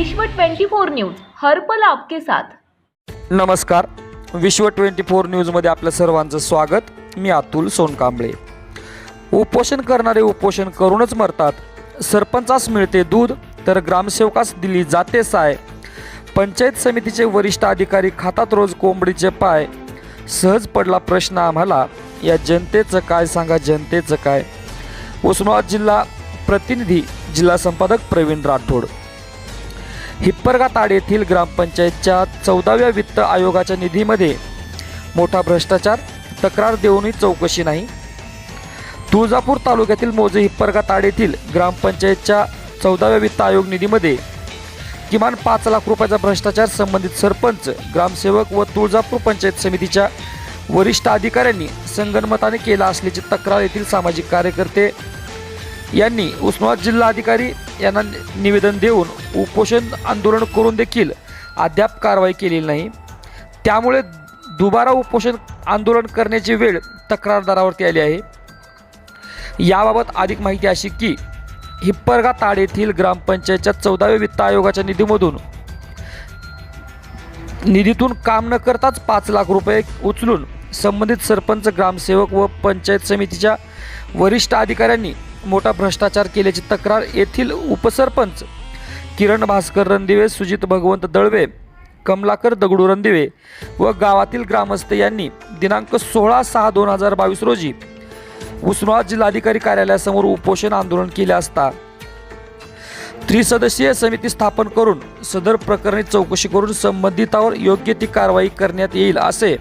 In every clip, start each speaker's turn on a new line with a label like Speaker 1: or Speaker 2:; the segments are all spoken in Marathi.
Speaker 1: विश्व 24 न्यूज हरपल आपके साथ.
Speaker 2: नमस्कार. विश्व ट्वेंटी फोर न्यूजमध्ये आपल्या सर्वांचं स्वागत. मी अतुल सोनकांबळे. उपोषण करणारे उपोषण करूनच मरतात. सरपंचास मिळते दूध तर ग्रामसेवकास दिली जाते साय. पंचायत समितीचे वरिष्ठ अधिकारी खातात रोज कोंबडीचे पाय. सहज पडला प्रश्न आम्हाला या जनतेचं काय सांगा जनतेचं काय? उस्मानाबाद जिल्हा प्रतिनिधी जिल्हा संपादक प्रवीण राठोड. हिप्परगाताड येथील ग्रामपंचायतच्या चौदाव्या वित्त आयोगाच्या निधीमध्ये मोठा भ्रष्टाचार तक्रार देऊनही चौकशी नाही. तुळजापूर तालुक्यातील मोजे हिप्परगाताड येथील ग्रामपंचायतच्या चौदाव्या वित्त आयोग निधीमध्ये किमान पाच लाख रुपयाचा भ्रष्टाचार संबंधित सरपंच ग्रामसेवक व तुळजापूर पंचायत समितीच्या वरिष्ठ अधिकाऱ्यांनी संगणमताने केला असल्याची तक्रार येथील सामाजिक कार्यकर्ते यांनी उस्मानाबाद जिल्हाधिकारी यांना निवेदन देऊन उपोषण आंदोलन करून देखील अद्याप कारवाई केलेली नाही. त्यामुळे दुबारा उपोषण आंदोलन करण्याची वेळ तक्रारदारावरती आली आहे. याबाबत अधिक माहिती अशी की हिप्परगा ताड येथील ग्रामपंचायतच्या चौदाव्या वित्त आयोगाच्या निधीमधून निधीतून काम न करताच पाच लाख रुपये उचलून संबंधित सरपंच ग्रामसेवक व पंचायत समितीच्या वरिष्ठ अधिकाऱ्यांनी मोठा भ्रष्टाचार केल्याची तक्रार येथील उपसरपंच किरण भास्कर रणदिवे सुजित भगवंत दळवे कमलाकर दगडू रणदिवे व गावातील ग्रामस्थ यांनी दिनांक सोळा सहा दोन हजार बावीस रोजी उस्मानाबाद जिल्हाधिकारी कार्यालयासमोर उपोषण आंदोलन केले असता त्रिसदस्यीय समिती स्थापन करून सदर प्रकरणी चौकशी करून संबंधितावर योग्य ती कारवाई करण्यात येईल असे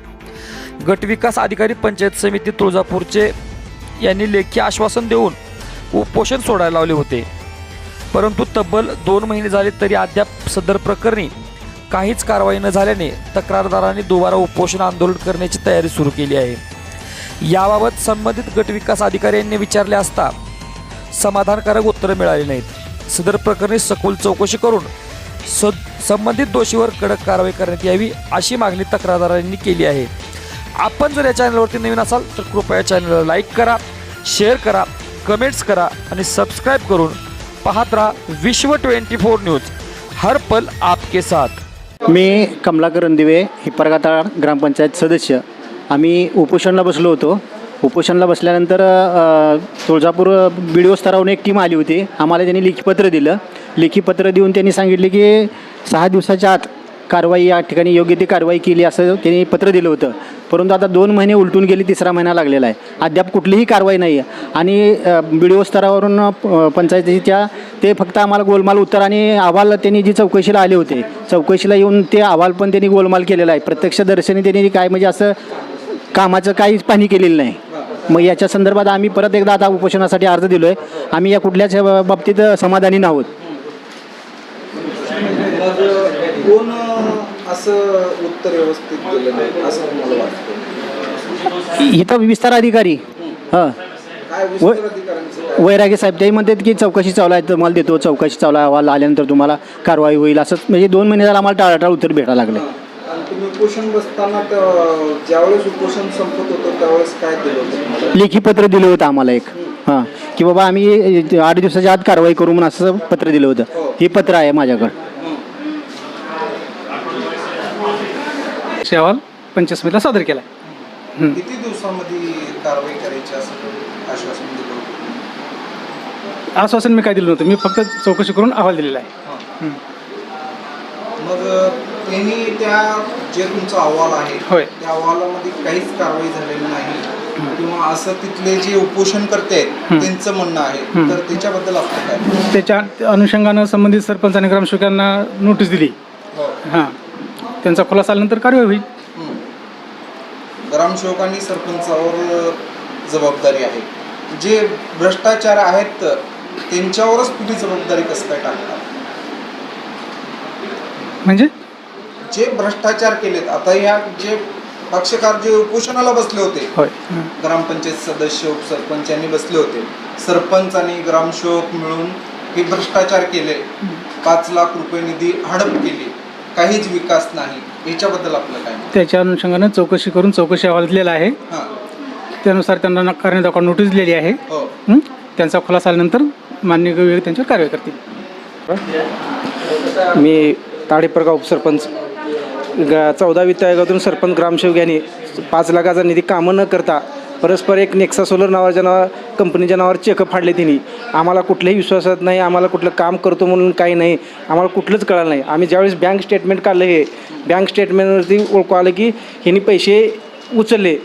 Speaker 2: गटविकास अधिकारी पंचायत समिती तुळजापूरचे यांनी लेखी आश्वासन देऊन उपोषण सोडायला लावले होते. परंतु तब्बल दोन महिने झाले तरी अद्याप सदर प्रकरणी काहीच कारवाई न झाल्याने तक्रारदारांनी दुबारा उपोषण आंदोलन करण्याची तयारी सुरू केली आहे. याबाबत संबंधित गटविकास अधिकाऱ्यांनी विचारले असता समाधानकारक उत्तरं मिळाली नाहीत. सदर प्रकरणी सखोल चौकशी करून स संबंधित दोषीवर कडक कारवाई करण्यात यावी अशी मागणी तक्रारदारांनी केली आहे. आपण जर या चॅनलवरती नवीन असाल तर कृपया चॅनलला लाईक करा शेअर करा कमेंट्स करा आणि सबस्क्राईब करून पाहत राहा विश्व ट्वेंटी फोर न्यूज. हर पल आपके साथ.
Speaker 3: मी कमलाकर रणदिवे हिप्परगाताळ ग्रामपंचायत सदस्य. आम्ही उपोषणला बसलो होतो. उपोषणला बसल्यानंतर तुळजापूर बी डी ओ स्तरावरून एक टीम आली होती. आम्हाला त्यांनी लेखीपत्र दिलं. लेखीपत्र देऊन त्यांनी सांगितले की सहा दिवसाच्या आत कारवाई या ठिकाणी योग्य ती कारवाई केली असं त्यांनी पत्र दिलं होतं. परंतु आता दोन महिने उलटून गेली तिसरा महिना लागलेला आहे. अद्याप कुठलीही कारवाई नाही आहे. आणि बी डी ओ स्तरावरून पंचायतीच्या ते फक्त आम्हाला गोलमाल उत्तर आणि अहवाल त्यांनी जी चौकशीला आले होते चौकशीला येऊन ते अहवाल पण त्यांनी गोलमाल केलेला आहे. प्रत्यक्ष दर्शनी त्यांनी काय म्हणजे असं कामाचं काहीच पाहणी केलेलं नाही. मग याच्या संदर्भात आम्ही परत एकदा आता उपोषणासाठी अर्ज दिलो आहे आम्ही या कुठल्याच बाबतीत समाधानी नाहोत.
Speaker 4: कोण असं उत्तर व्यवस्थित दिलं नाही असं तुम्हाला वाटतं.
Speaker 3: इथं विस्तार अधिकारी. हां.
Speaker 4: काय विस्तार अधिकाऱ्यांचं काय?
Speaker 3: वैरागे साहेब ते म्हणतात की चौकशी चालू आहे तुम्हाला देतो चौकशी चालू आहे अहवाल आल्यानंतर तुम्हाला कारवाई होईल असं म्हणजे दोन महिने झाला आम्हाला टाळाटाळ उत्तर भेटायला लागले.
Speaker 4: आणि तुम्ही उपोषण बसताना तर ज्यावेळेस उपोषण संपत होतं त्यावेळेस काय दिलं होतं तुम्हाला?
Speaker 3: लेखी पत्र दिलं होतं आम्हाला एक. हां. की बाबा आम्ही आठ दिवसाच्या आत कारवाई करू म्हणून असं पत्र दिलं होतं. हे पत्र आहे माझ्याकडं.
Speaker 5: अहवाल पंचायत समितीला सादर केला
Speaker 4: किती दिवसामध्ये कारवाई करायची असं आश्वासन दिलं होतं?
Speaker 5: आश्वासन मी काय दिलं नव्हतं मी फक्त चौकशी करून अहवाल दिलेला आहे.
Speaker 4: मग त्यांनी त्या जे तुमचा अहवाल आहे
Speaker 5: होय.
Speaker 4: त्या अहवालामध्ये काहीच कारवाई झालेली नाही. किंवा असं तिथले जे उपोषण करते त्यांचं म्हणणं आहे. तर त्याच्याबद्दल काय?
Speaker 5: त्याच्या अनुषंगानं संबंधित सरपंच आणि ग्रामसेवकांना नोटीस दिली.
Speaker 4: हो.
Speaker 5: हां. त्यांचा खुलासा आल्यानंतर कारवाई होईल.
Speaker 4: ग्रामसेवकांनी सरपंचावर जबाबदारी आहे. जे भ्रष्टाचार आहेत त्यांच्यावरच तुम्ही जबाबदारी कसं काय टाकता
Speaker 5: म्हणजे?
Speaker 4: जे भ्रष्टाचार केलेत आता ह्या जे पक्षकार जे उपोषणाला बसले होते
Speaker 5: होय. हां.
Speaker 4: ग्रामपंचायत सदस्य उपसरपंच यांनी बसले होते. सरपंच आणि ग्रामसेवक मिळून हे भ्रष्टाचार केले. पाच लाख रुपये निधी हडप केली. काहीच विकास नाही. याच्याबद्दल आपलं काय मत?
Speaker 5: त्याच्या अनुषंगानं चौकशी करून चौकशी अहवाल दिलेला आहे.
Speaker 4: हां.
Speaker 5: त्यानुसार त्यांना करण्यात नोटीस दिलेली आहे.
Speaker 4: हो.
Speaker 5: हं? त्यांचा खुलासा आल्यानंतर मान्य विभाग त्यांच्यावर कारवाई करतील.
Speaker 6: मी ताडेपरगाव उपसरपंच. ग चौदा वित्त आयोगातून सरपंच ग्रामसेवक यांनी पाच लाखाचा निधी कामं न करता परस्पर एक नेक्सा सोलर नावाच्या नावा कंपनीच्या नावावर चेकअप फाडले तिने. आम्हाला कुठल्याही विश्वासात नाही आम्हाला कुठलं काम करतो म्हणून काही नाही आम्हाला कुठलंच कळलं नाही. आम्ही ज्यावेळेस बँक स्टेटमेंट काढलं हे बँक स्टेटमेंटवरती ओळखू आलं की ह्यांनी पैसे उचलले.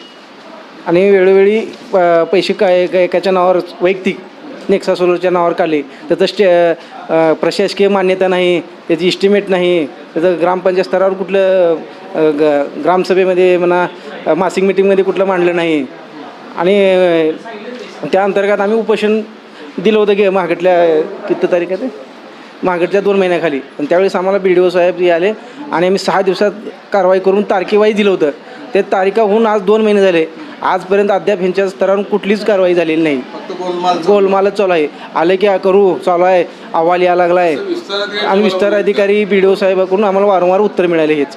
Speaker 6: आणि वेळोवेळी प पैसे काय एकाच्या नावावर वैयक्तिक नेक्सा सोलरच्या नावावर काढले. त्याचं स्टे प्रशासकीय मान्यता नाही त्याची इस्टिमेट नाही त्याचं ग्रामपंचायत स्तरावर कुठलं ग ग्रामसभेमध्ये म्हणा मासिक मिटिंगमध्ये कुठलं मांडलं नाही. आणि त्या अंतर्गत आम्ही उपोषण दिलं होतं की मागटल्या किती तारीख आहे ते? मागटच्या दोन महिन्याखाली. आणि त्यावेळेस आम्हाला बी डी ओ साहेब आले आणि आम्ही सहा दिवसात कारवाई करून तारखेवाईज दिलं होतं. ते तारीखा होऊन आज दोन महिने झाले. आजपर्यंत अद्याप ह्यांच्या स्तरावरून कुठलीच कारवाई झालेली नाही.
Speaker 4: गोलमाल
Speaker 6: गोलमालच चालू आहे. आले की करू चालू आहे. अहवाल या लागला आहे आणि विस्तार अधिकारी बी डी ओ साहेबाकडून आम्हाला वारंवार उत्तर मिळाले हेच.